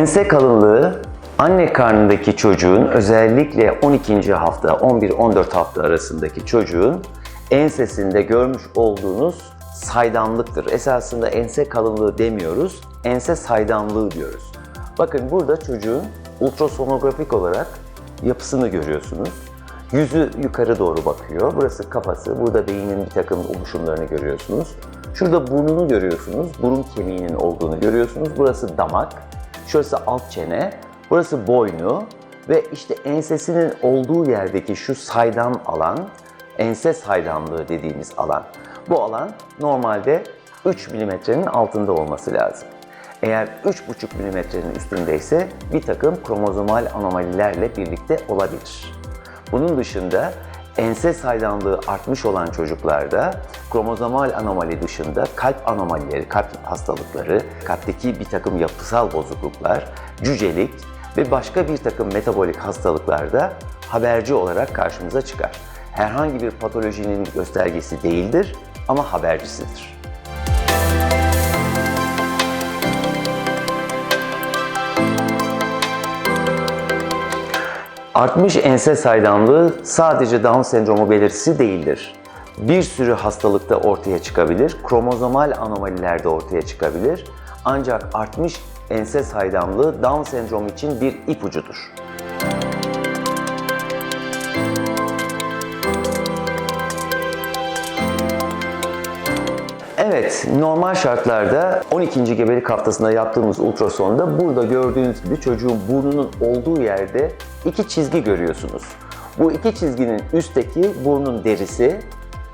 Ense kalınlığı anne karnındaki çocuğun özellikle 12. hafta 11-14 hafta arasındaki çocuğun ensesinde görmüş olduğunuz saydamlıktır. Esasında ense kalınlığı demiyoruz, ense saydamlığı diyoruz. Bakın burada çocuğun ultrasonografik olarak yapısını görüyorsunuz. Yüzü yukarı doğru bakıyor. Burası kafası, burada beynin bir takım oluşumlarını görüyorsunuz. Şurada burnunu görüyorsunuz, burun kemiğinin olduğunu görüyorsunuz. Burası damak, şurası alt çene, burası boynu ve işte ensesinin olduğu yerdeki şu saydam alan, ense saydamlığı dediğimiz alan. Bu alan normalde 3 milimetrenin altında olması lazım. Eğer 3,5 milimetrenin üstündeyse bir takım kromozomal anomalilerle birlikte olabilir. Bunun dışında ense saydamlığı artmış olan çocuklarda kromozomal anomali dışında kalp anomalileri, kalp hastalıkları, kalpteki bir takım yapısal bozukluklar, cücelik ve başka bir takım metabolik hastalıklarda haberci olarak karşımıza çıkar. Herhangi bir patolojinin göstergesi değildir ama habercisidir. Artmış ense saydamlığı sadece Down sendromu belirtisi değildir. Bir sürü hastalıkta ortaya çıkabilir, kromozomal anomalilerde ortaya çıkabilir. Ancak artmış ense saydamlığı Down sendromu için bir ipucudur. Evet, normal şartlarda 12. gebelik haftasında yaptığımız ultrasonda burada gördüğünüz gibi çocuğun burnunun olduğu yerde iki çizgi görüyorsunuz. Bu iki çizginin üstteki burnun derisi,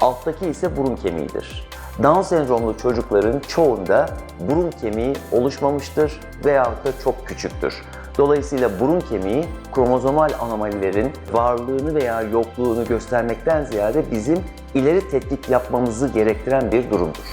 alttaki ise burun kemiğidir. Down sendromlu çocukların çoğunda burun kemiği oluşmamıştır veyahut da çok küçüktür. Dolayısıyla burun kemiği kromozomal anomalilerin varlığını veya yokluğunu göstermekten ziyade bizim ileri tetkik yapmamızı gerektiren bir durumdur.